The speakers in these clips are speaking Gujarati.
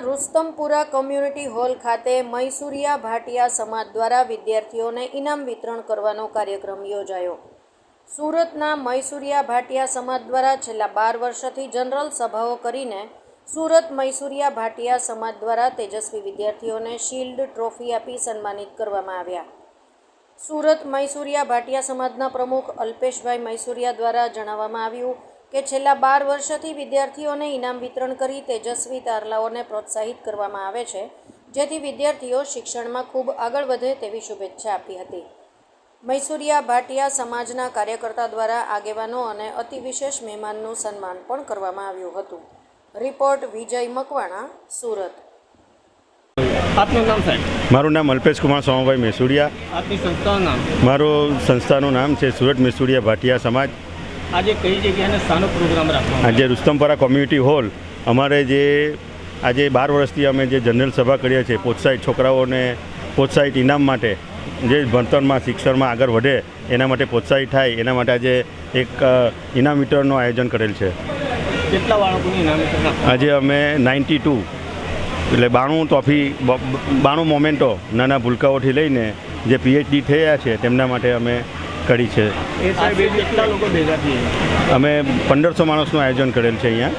રુસ્તમપુરા કોમ્યુનિટી હોલ ખાતે મૈસુરિયા ભાટિયા સમાજ દ્વારા વિદ્યાર્થીઓને ઇનામ વિતરણ કરવાનો કાર્યક્રમ યોજાયો. સુરતના મૈસુરિયા ભાટિયા સમાજ દ્વારા છેલ્લા બાર વર્ષથી જનરલ સભાઓ કરીને સુરત મૈસુરિયા ભાટિયા સમાજ દ્વારા તેજસ્વી વિદ્યાર્થીઓને શિલ્ડ ટ્રોફી આપી સન્માનિત કરવામાં આવ્યા. સુરત મૈસુરિયા ભાટિયા સમાજના પ્રમુખ અલ્પેશભાઈ મૈસુરિયા દ્વારા જણાવવામાં આવ્યું કે છેલ્લા બાર વર્ષથી વિદ્યાર્થીઓને ઇનામ વિતરણ કરી તેજસ્વી તારલાઓને પ્રોત્સાહિત કરવામાં આવે છે જેથી વિદ્યાર્થીઓ શિક્ષણમાં ખૂબ આગળ વધે તેવી શુભેચ્છા આપી હતી. મૈસુરિયા ભાટિયા સમાજના કાર્યકર્તા દ્વારા આગેવાનો અને અતિ વિશેષ મહેમાનનું સન્માન પણ કરવામાં આવ્યું હતું. રિપોર્ટ વિજય મકવાણા સુરત. આપનું નામ સાહેબ? મારું નામ અલ્પેશ કુમાર સોમાભાઈ મેસુડિયા આપની સંસ્થાનું નામ? મારું સંસ્થાનું નામ છે સુરત મેસુડિયા ભાટિયા સમાજ. આજે કઈ જગ્યાએ સ્થાનો પ્રોગ્રામ રાખવામાં આજે રુસ્તમપરા કોમ્યુનિટી હોલ અમારે જે આજે બાર વર્ષથી અમે જે જનરલ સભા કરીએ છીએ પ્રોત્સાહિત છોકરાઓને પ્રોત્સાહિત ઇનામ માટે જે ભણતરમાં શિક્ષણમાં આગળ વધે એના માટે પ્રોત્સાહિત થાય એના માટે આજે એક ઇનામ વિતરણનું આયોજન કરેલ છે. કેટલા બાળકોની ઇનામ આજે અમે નાઇન્ટી ટુ એટલે બાણું બ- બાણું મોમેન્ટો નાના ભૂલકાઓથી લઈને જે પીએચડી થયા છે તેમના માટે અમે કરી છે. અમે પંદરસો માણસનું આયોજન કરેલ છે અહીંયા.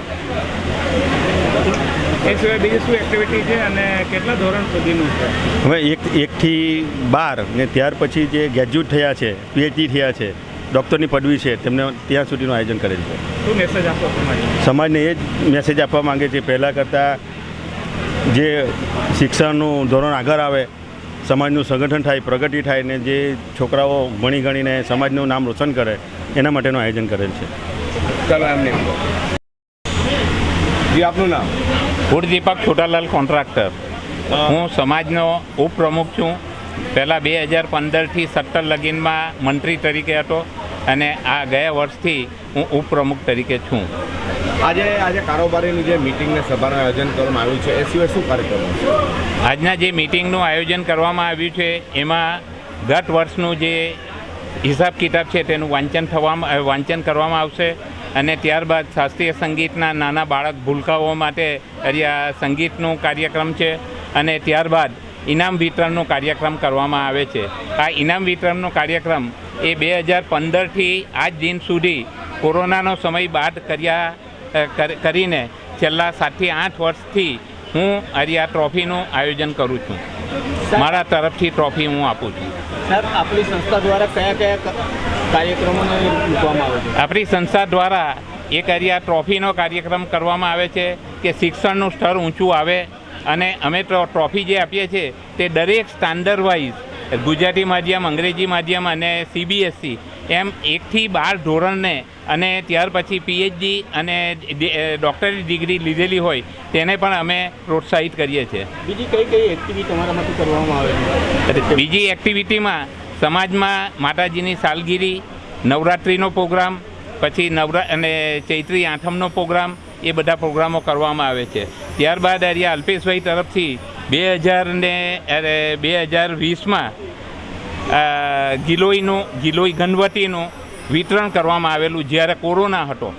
એ સિવાય બીજી શું એક્ટિવિટી છે અને કેટલા ધોરણ સુધીનું છે? હવે એક એકથી બાર ને ત્યાર પછી જે ગ્રેજ્યુએટ થયા છે પીએચડી થયા છે ડૉક્ટરની પદવી છે તેમને ત્યાં સુધીનું આયોજન કરેલ છે. શું મેસેજ આપો સમાજને? એ જ મેસેજ આપવા માંગે છે. પહેલાં કરતાં જે શિક્ષણનું ધોરણ આગળ આવે સમાજનું સંગઠન થાય પ્રગતિ થાય ને જે છોકરાઓ ભણી ગણીને સમાજનું નામ રોશન કરે એના માટેનું આયોજન કરેલ છે. જી આપનું નામ? કુળદીપક છોટાલાલ કોન્ટ્રાક્ટર. હું સમાજનો ઉપપ્રમુખ છું. પહેલાં બે હજાર પંદરથી સત્તર લગીનમાં મંત્રી તરીકે હતો. અને આ ગયા વર્ષથી હું ઉપપ્રમુખ તરીકે છું. આજે આજે કારોબારીની જે મિટિંગને સભાનું આયોજન કરવામાં આવ્યું છે એ સિવાય શું કાર્યક્રમ આજના જે મિટિંગનું આયોજન કરવામાં આવ્યું છે એમાં ગત વર્ષનું જે હિસાબ કિતાબ છે તેનું વાંચન થવામાં વાંચન કરવામાં આવશે અને ત્યારબાદ શાસ્ત્રીય સંગીતના નાના બાળક ભૂલકાઓ માટે સંગીતનું કાર્યક્રમ છે અને ત્યારબાદ ઇનામ વિતરણનો કાર્યક્રમ કરવામાં આવે છે. આ ઇનામ વિતરણનો કાર્યક્રમ એ બે હજાર પંદરથી આજ દિન સુધી કોરોનાનો સમય બાદ કર્યા કરીને છેલ્લા સાતથી આઠ વર્ષથી હું આજે આ ટ્રોફીનું આયોજન કરું છું. મારા તરફથી ટ્રોફી હું આપું છું. સાહેબ આપણી સંસ્થા દ્વારા કયા કયા કાર્યક્રમોને મૂકવામાં આવે છે? આપણી સંસ્થા દ્વારા એક આ ટ્રોફીનો કાર્યક્રમ કરવામાં આવે છે કે શિક્ષણનું સ્તર ઊંચું આવે અને અમે ટ્રોફી જે આપીએ છીએ તે દરેક સ્ટાન્ડર્ડ વાઇઝ ગુજરાતી માધ્યમ અંગ્રેજી માધ્યમ અને સીબીએસસી એમ એકથી બાર ધોરણને અને ત્યાર પછી પીએચડી અને ડૉક્ટરની ડૉક્ટરી ડિગ્રી લીધેલી હોય તેને પણ અમે પ્રોત્સાહિત કરીએ છીએ. બીજી કઈ કઈ એક્ટિવિટી તમારામાંથી કરવામાં આવે છે? બીજી એક્ટિવિટીમાં સમાજમાં માતાજીની સાલગીરી નવરાત્રિનો પ્રોગ્રામ પછી નવરા અને ચૈત્રી આઠમનો પ્રોગ્રામ એ બધા પ્રોગ્રામો કરવામાં આવે છે. ત્યારબાદ અહીંયા અલ્પેશભાઈ તરફથી બે હજાર ને અરે, બે હજાર વીસમાં ગિલોઈનું ગિલોઈ ગણવતીનું વિતરણ કરવામાં આવેલું જ્યારે કોરોના હતો.